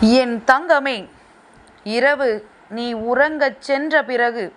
என் தங்கமே இரவு நீ உறங்கச் சென்ற பிறகு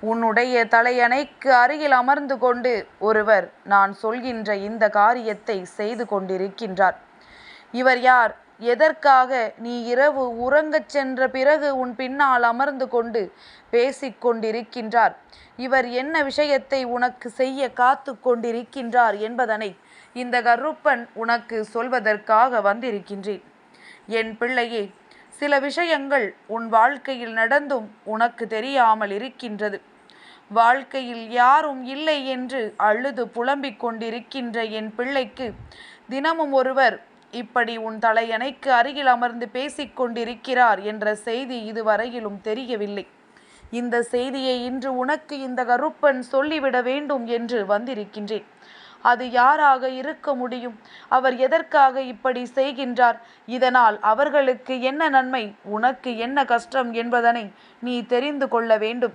உன்னுடைய தலையணைக்கு அருகில் அமர்ந்து கொண்டு ஒருவர் நான் சொல்கின்ற இந்த காரியத்தை செய்து கொண்டிருக்கின்றார். இவர் யார்? எதற்காக நீ இரவு உறங்கச் சென்ற பிறகு உன் பின்னால் அமர்ந்து கொண்டு பேசிக் கொண்டிருக்கின்றார்? இவர் என்ன விஷயத்தை உனக்கு செய்ய காத்து கொண்டிருக்கின்றார் என்பதனை இந்த கருப்பன் உனக்கு சொல்வதற்காக வந்திருக்கின்றேன். என் பிள்ளையே சில விஷயங்கள் உன் வாழ்க்கையில் நடந்தும் உனக்கு தெரியாமல் இருக்கின்றது. வாழ்க்கையில் யாரும் இல்லை என்று அழுது புலம்பிக் கொண்டிருக்கின்ற என் பிள்ளைக்கு தினமும் ஒருவர் இப்படி உன் தலையணைக்கு அருகில் அமர்ந்து பேசிக்கொண்டிருக்கிறார் என்ற செய்தி இதுவரையிலும் தெரியவில்லை. இந்த செய்தியை இன்று உனக்கு இந்த கருப்பன் சொல்லிவிட வேண்டும் என்று வந்திருக்கின்றேன். அது யாராக இருக்க முடியும்? அவர் எதற்காக இப்படி செய்கின்றார்? இதனால் அவர்களுக்கு என்ன நன்மை? உனக்கு என்ன கஷ்டம் என்பதனை நீ தெரிந்து கொள்ள வேண்டும்.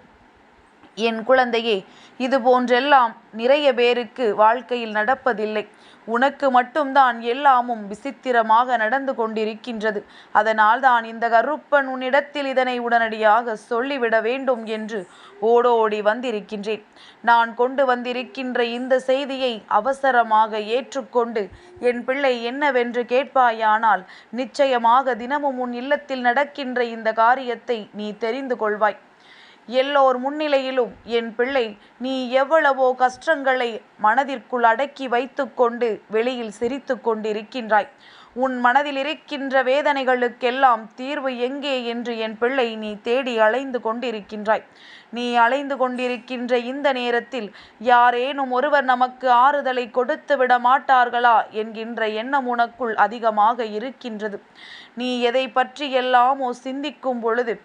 என் குழந்தையே இது போன்றெல்லாம் நிறைய பேருக்கு வாழ்க்கையில் நடப்பதில்லை. உனக்கு மட்டும்தான் எல்லாமும் விசித்திரமாக நடந்து கொண்டிருக்கின்றது. அதனால் தான் இந்த கருப்பன் உன்னிடத்தில் இதனை உடனடியாக சொல்லிவிட வேண்டும் என்று ஓடோடி வந்திருக்கின்றேன். நான் கொண்டு வந்திருக்கின்ற இந்த செய்தியை அவசரமாக ஏற்றுக்கொண்டு என் பிள்ளை என்னவென்று கேட்பாயானால் நிச்சயமாக தினமும் உன் இல்லத்தில் நடக்கின்ற இந்த காரியத்தை நீ தெரிந்து கொள்வாய். எல்லோர் முன்னிலையிலும் என் பிள்ளை நீ எவ்வளவோ கஷ்டங்களை மனதிற்குள் அடக்கி வைத்துக்கொண்டு வெளியில் சிரித்து கொண்டிருக்கின்றாய். உன் மனதில் இருக்கின்ற வேதனைகளுக்கெல்லாம் தீர்வு எங்கே என்று என் பிள்ளை நீ தேடி அலைந்து கொண்டிருக்கின்றாய். நீ அலைந்து கொண்டிருக்கின்ற இந்த நேரத்தில் யாரேனும் ஒருவர் நமக்கு ஆறுதலை கொடுத்து விட மாட்டார்களா என்கின்ற எண்ணம் உனக்குள் அதிகமாக இருக்கின்றது. நீ எதை பற்றி எல்லாமோ சிந்திக்கும் பொழுது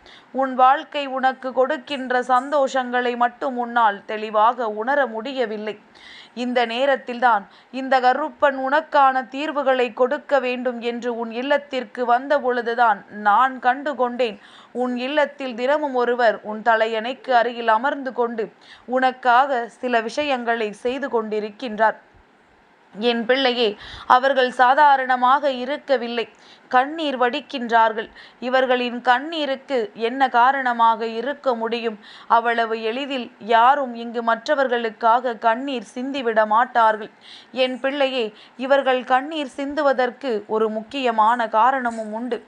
உன் வாழ்க்கை உனக்கு கொடுக்கின்ற சந்தோஷங்களை மட்டும் உன்னால் தெளிவாக உணர முடியவில்லை. இந்த நேரத்தில்தான். இந்த கருப்பன் உனக்கான தீர்வுகளை கொடுக்க வேண்டும் என்று உன் இல்லத்திற்கு வந்த பொழுதுதான் நான் கண்டு கொண்டேன். உன் இல்லத்தில் தினமும் ஒருவர் உன் தலையணைக்கு அருகில் அமர்ந்து கொண்டு உனக்காக சில விஷயங்களை செய்து கொண்டிருக்கின்றார். என் பிள்ளையே அவர்கள் சாதாரணமாக இருக்கவில்லை. கண்ணீர் வடிக்கின்றார்கள். இவர்களின் கண்ணீருக்கு என்ன காரணமாக இருக்க முடியும்? அவ்வளவு எளிதில் யாரும் இங்கு மற்றவர்களுக்காக கண்ணீர் சிந்திவிட மாட்டார்கள். என் பிள்ளையே இவர்கள் கண்ணீர் சிந்துவதற்கு ஒரு முக்கியமான காரணமும் உண்டு.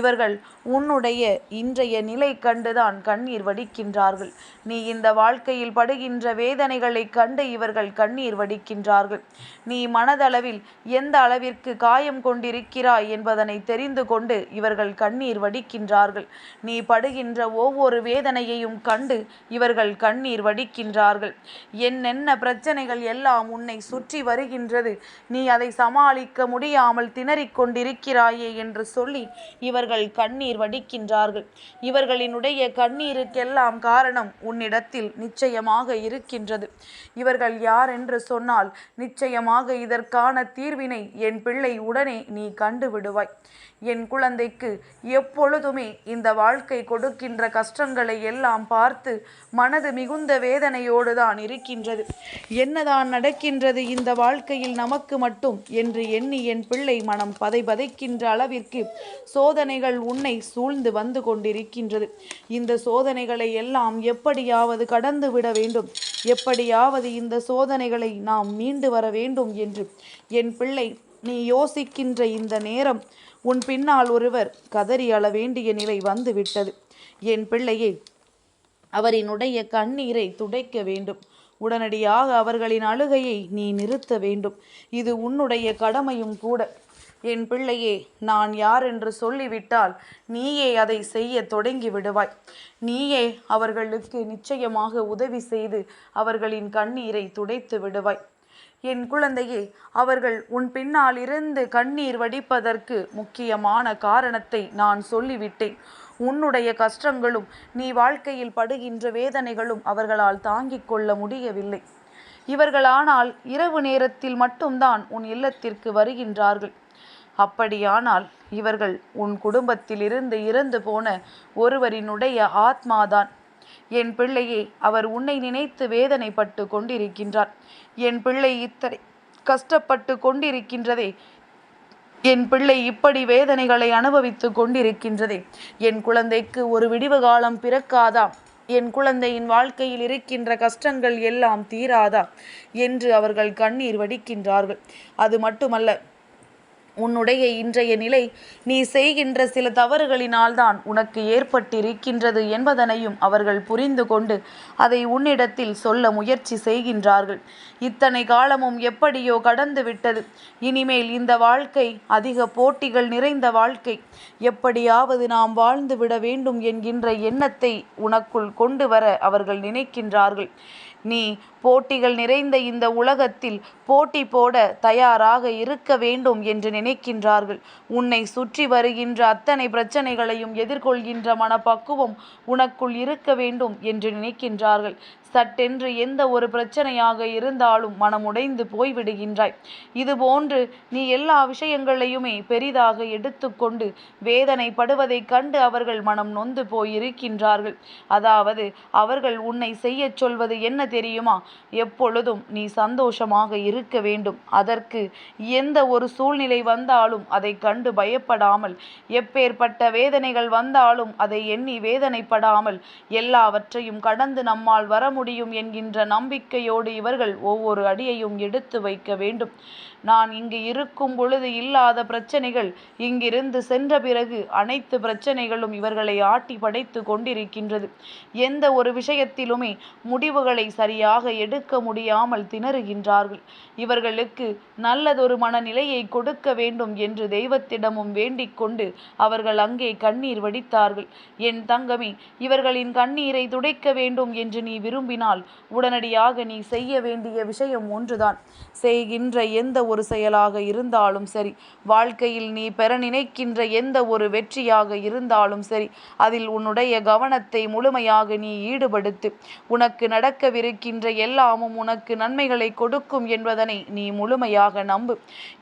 இவர்கள் உன்னுடைய இன்றைய நிலை கண்டுதான் கண்ணீர் வடிக்கின்றார்கள். நீ இந்த வாழ்க்கையில் படுகின்ற வேதனைகளை கண்டு இவர்கள் கண்ணீர் வடிக்கின்றார்கள். நீ மனதளவில் எந்த அளவிற்கு காயம் கொண்டிருக்கிறாய் என்பதனை தெரிந்து கொண்டு இவர்கள் கண்ணீர் வடிக்கின்றார்கள். நீ படுகின்ற ஒவ்வொரு வேதனையையும் கண்டு இவர்கள் கண்ணீர் வடிக்கின்றார்கள். என்னென்ன பிரச்சனைகள் எல்லாம் உன்னை சுற்றி வருகின்றது? நீ அதை சமாளிக்க முடியாமல் திணறிக் கொண்டிருக்கிறாயே என்று சொல்லி இவர்கள் கண்ணீர் வடிக்கின்றார்கள். இவர்களினுடைய கண்ணீருக்கெல்லாம் காரணம் உன்னிடத்தில் நிச்சயமாக இருக்கின்றது. இவர்கள் யார் என்று சொன்னால் நிச்சயமாக இதற்கான தீர்வினை என் பிள்ளை உடனே நீ கண்டு விடுவாய். என் குழந்தைக்கு எப்பொழுதுமே இந்த வாழ்க்கை கொடுக்கின்ற கஷ்டங்களை எல்லாம் பார்த்து மனது மிகுந்த வேதனையோடு தான் இருக்கின்றது. என்னதான் நடக்கின்றது இந்த வாழ்க்கையில் நமக்கு மட்டும் என்று எண்ணி என் பிள்ளை மனம் பதை பதைக்கின்ற அளவிற்கு சோதனைகள் உன்னை சூழ்ந்து வந்து கொண்டிருக்கின்றது. இந்த சோதனைகளை எல்லாம் எப்படியாவது கடந்து விட வேண்டும். எப்படியாவது இந்த சோதனைகளை நாம் மீண்டு வர வேண்டும் என்று என் பிள்ளை நீ யோசிக்கின்ற இந்த நேரம் உன் பின்னால் ஒருவர் கதறி அள வேண்டிய நிலை வந்துவிட்டது. என் பிள்ளையே அவரினுடைய கண்ணீரை துடைக்க வேண்டும். உடனடியாக அவர்களின் அழுகையை நீ நிறுத்த வேண்டும். இது உன்னுடைய கடமையும் கூட. என் பிள்ளையே நான் யார் என்று சொல்லிவிட்டால் நீயே அதை செய்ய தொடங்கி விடுவாய். நீயே அவர்களுக்கு நிச்சயமாக உதவி செய்து அவர்களின் கண்ணீரை துடைத்து விடுவாய். என் குழந்தையே அவர்கள் உன் பின்னால் இருந்து கண்ணீர் வடிப்பதற்கு முக்கியமான காரணத்தை நான் சொல்லிவிட்டேன். உன்னுடைய கஷ்டங்களும் நீ வாழ்க்கையில் படுகின்ற வேதனைகளும் அவர்களால் தாங்கிக் கொள்ள முடியவில்லை. இவர்களானால் இரவு நேரத்தில் மட்டும்தான் உன் இல்லத்திற்கு வருகின்றார்கள். அப்படியானால் இவர்கள் உன் குடும்பத்திலிருந்து இறந்து போன ஒருவரினுடைய ஆத்மாதான். என் பிள்ளையே அவர் உன்னை நினைத்து வேதனைப்பட்டு கொண்டிருக்கின்றார். என் பிள்ளை இத்தனை கஷ்டப்பட்டு கொண்டிருக்கின்றதே. என் பிள்ளை இப்படி வேதனைகளை அனுபவித்துக் கொண்டிருக்கின்றதே. என் குழந்தைக்கு ஒரு விடிவு காலம் பிறக்காதா? என் குழந்தையின் வாழ்க்கையில் இருக்கின்ற கஷ்டங்கள் எல்லாம் தீராதா? என்று அவர்கள் கண்ணீர் வடிக்கின்றார்கள். அது மட்டுமல்ல உன்னுடைய இன்றைய நிலை நீ செய்கின்ற சில தவறுகளினால்தான் உனக்கு ஏற்பட்டிருக்கின்றது என்பதனையும் அவர்கள் புரிந்து கொண்டு அதை உன்னிடத்தில் சொல்ல முயற்சி செய்கின்றார்கள். இத்தனை காலமும் எப்படியோ கடந்து விட்டது. இனிமேல் இந்த வாழ்க்கை அதிக போட்டிகள் நிறைந்த வாழ்க்கை. எப்படியாவது நாம் வாழ்ந்து விட வேண்டும் என்கின்ற எண்ணத்தை உனக்குள் கொண்டு வர அவர்கள் நினைக்கின்றார்கள். நீ போட்டிகள் நிறைந்த இந்த உலகத்தில் போட்டி போட தயாராக இருக்க வேண்டும் என்று நினைக்கின்றார்கள். உன்னை சுற்றி வருகின்ற அத்தனை பிரச்சனைகளையும் எதிர்கொள்கின்ற மனப்பக்குவம் உனக்குள் இருக்க வேண்டும் என்று நினைக்கின்றார்கள். சட்டென்று எந்த ஒரு பிரச்சனையாக இருந்தாலும் மனமுடைந்து போய்விடுகின்றாய். இதுபோன்று நீ எல்லா விஷயங்களையுமே பெரிதாக எடுத்துக்கொண்டு வேதனைப்படுவதைக் கண்டு அவர்கள் மனம் நொந்து போயிருக்கின்றார்கள். அதாவது அவர்கள் உன்னை செய்யச் சொல்வது என்ன தெரியுமா? எப்பொழுதும் நீ சந்தோஷமாக இருக்க வேண்டும். அதற்கு எந்த ஒரு சூழ்நிலை வந்தாலும் அதை கண்டு பயப்படாமல் எப்பேற்பட்ட வேதனைகள் வந்தாலும் அதை எண்ணி வேதனைப்படாமல் எல்லாவற்றையும் கடந்து நம்மால் வர முடியும் என்கின்ற நம்பிக்கையோடு இவர்கள் ஒவ்வொரு அடியையும் எடுத்து வைக்க வேண்டும். நான் இங்கு இருக்கும் பொழுது இல்லாத பிரச்சனைகள் இங்கிருந்து சென்ற பிறகு அனைத்து பிரச்சனைகளும் இவர்களை ஆட்டி படைத்து கொண்டிருக்கின்றது. எந்த ஒரு விஷயத்திலுமே முடிவுகளை சரியாக எடுக்க முடியாமல் திணறுகின்றார்கள். இவர்களுக்கு நல்லதொரு மனநிலையை கொடுக்க வேண்டும் என்று தெய்வத்திடமும் வேண்டிக் கொண்டு அவர்கள் அங்கே கண்ணீர் வடித்தார்கள். என் தங்கமே இவர்களின் கண்ணீரை துடைக்க வேண்டும் என்று நீ விரும்பினால் உடனடியாக நீ செய்ய வேண்டிய விஷயம் ஒன்றுதான். செய்கின்ற எந்த ஒரு செயலாக இருந்தாலும் சரி வாழ்க்கையில் நீ பெற நினைக்கின்ற எந்த ஒரு வெற்றியாக இருந்தாலும் சரி அதில் உன்னுடைய கவனத்தை முழுமையாக நீ ஈடுபடுத்து உனக்கு நடக்கவிருக்கின்ற எல்லாமும் உனக்கு நன்மைகளை கொடுக்கும் என்பதனை நீ முழுமையாக நம்பு.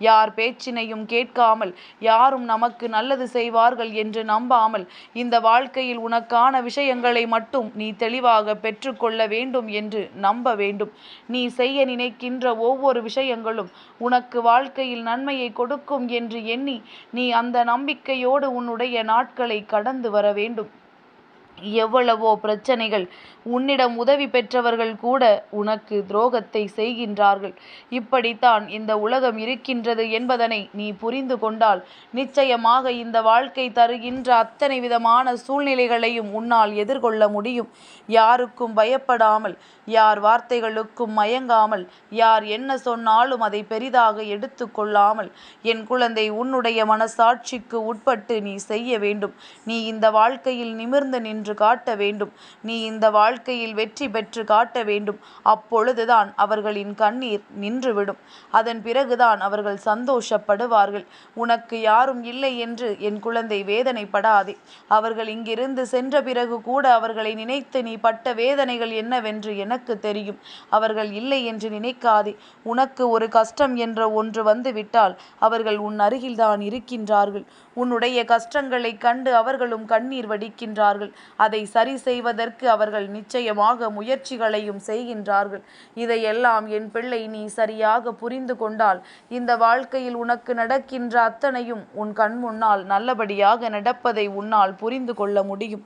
யார் பேச்சினையும் கேட்காமல் யாரும் நமக்கு நல்லது செய்வார்கள் என்று நம்பாமல் இந்த வாழ்க்கையில் உனக்கான விஷயங்களை மட்டும் நீ தெளிவாக பெற்றுக்கொள்ள வேண்டும் என்று நம்ப வேண்டும். நீ செய்ய நினைக்கின்ற ஒவ்வொரு விஷயங்களும் உனக்கு வாழ்க்கையில் நன்மையை கொடுக்கும் என்று எண்ணி நீ அந்த நம்பிக்கையோடு உன்னுடைய நாட்களை கடந்து வர வேண்டும். எவ்வளவோ பிரச்சனைகள். உன்னிடம் உதவி பெற்றவர்கள் கூட உனக்கு துரோகத்தை செய்கின்றார்கள். இப்படித்தான் இந்த உலகம் இருக்கின்றது என்பதனை நீ புரிந்து கொண்டால் நிச்சயமாக இந்த வாழ்க்கை தருகின்ற அத்தனை விதமான சூழ்நிலைகளையும் உன்னால் எதிர்கொள்ள முடியும். யாருக்கும் பயப்படாமல் யார் வார்த்தைகளுக்கும் மயங்காமல் யார் என்ன சொன்னாலும் அதை பெரிதாக எடுத்து கொள்ளாமல் என் குழந்தை உன்னுடைய மனசாட்சிக்கு உட்பட்டு நீ செய்ய வேண்டும். நீ இந்த வாழ்க்கையில் நிமிர்ந்து நின்று காட்ட வேண்டும். நீ இந்த வாழ்க்கையில் வெற்றி பெற்று காட்ட வேண்டும். அப்பொழுதுதான் அவர்களின் கண்ணீர் நின்றுவிடும். அதன் பிறகுதான் அவர்கள் சந்தோஷப்படுவார்கள். உனக்கு யாரும் இல்லை என்று என் குழந்தை வேதனைப்படாதே. அவர்கள் இங்கிருந்து சென்ற பிறகு கூட அவர்களை நினைத்து நீ பட்ட வேதனைகள் என்னவென்று எனக்கு தெரியும். அவர்கள் இல்லை என்று நினைக்காதே. உனக்கு ஒரு கஷ்டம் என்ற ஒன்று வந்துவிட்டால் அவர்கள் உன் அருகில்தான் இருக்கின்றார்கள். உன்னுடைய கஷ்டங்களை கண்டு அவர்களும் கண்ணீர் வடிக்கின்றார்கள். அதை சரி செய்வதற்கு அவர்கள் நிச்சயமாக முயற்சிகளையும் செய்கின்றார்கள். இதையெல்லாம் என் பிள்ளை நீ சரியாக புரிந்து கொண்டால் இந்த வாழ்க்கையில் உனக்கு நடக்கின்ற அத்தனையும் உன் கண் முன்னால் நல்லபடியாக நடப்பதை உன்னால் புரிந்து கொள்ள முடியும்.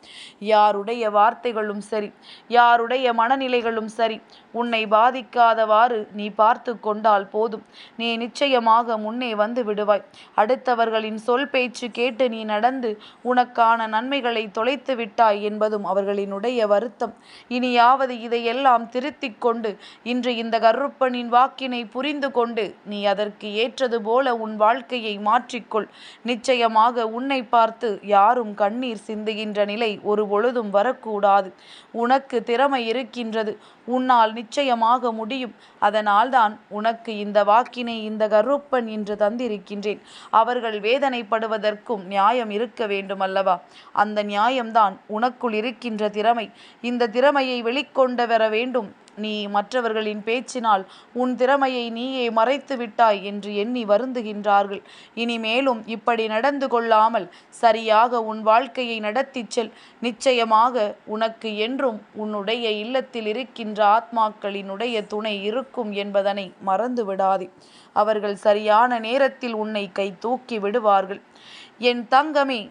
யாருடைய வார்த்தைகளும் சரி யாருடைய மனநிலைகளும் சரி உன்னை பாதிக்காதவாறு நீ பார்த்து கொண்டால் போதும். நீ நிச்சயமாக முன்னே வந்து விடுவாய். அடுத்தவர்களின் சொல் பேச்சு கேட்டு நீ நடந்து உனக்கான நன்மைகளை தொலைத்து விட்டாய் என்பதும் அவர்களினுடைய வருத்தம். இனியாவது இதையெல்லாம் திருத்திக் கொண்டு இன்று இந்த கருப்பனின் வாக்கினை புரிந்து கொண்டு நீ அதற்கு ஏற்றது போல உன் வாழ்க்கையை மாற்றிக்கொள். நிச்சயமாக உன்னை பார்த்து யாரும் கண்ணீர் சிந்துகின்ற நிலை ஒரு பொழுதும் வரக்கூடாது. உனக்கு திறமை இருக்கின்றது. உன்னால் நிச்சயமாக முடியும். அதனால்தான் உனக்கு இந்த வாக்கினை இந்த கருப்பன் என்று தந்திருக்கின்றேன். அவர்கள் வேதனைப்படுவது அதற்கும் நியாயம் இருக்க வேண்டும் அல்லவா அந்த நியாயம்தான் உனக்குள் இருக்கின்ற திறமை. இந்த திறமையை வெளிக்கொண்டு வர வேண்டும். நீ மற்றவர்களின் பேச்சினால் உன் திறமையை நீயே மறைத்து விட்டாய் என்று எண்ணி வருந்துகின்றார்கள். இனிமேலும் இப்படி நடந்து கொள்ளாமல் சரியாக உன் வாழ்க்கையை நடத்திச் செல். நிச்சயமாக உனக்கு என்றும் உன்னுடைய இல்லத்தில் இருக்கின்ற ஆத்மாக்களினுடைய துணை இருக்கும் என்பதனை மறந்து விடாதே அவர்கள் சரியான நேரத்தில் உன்னை கை தூக்கி விடுவார்கள். என் தங்கமே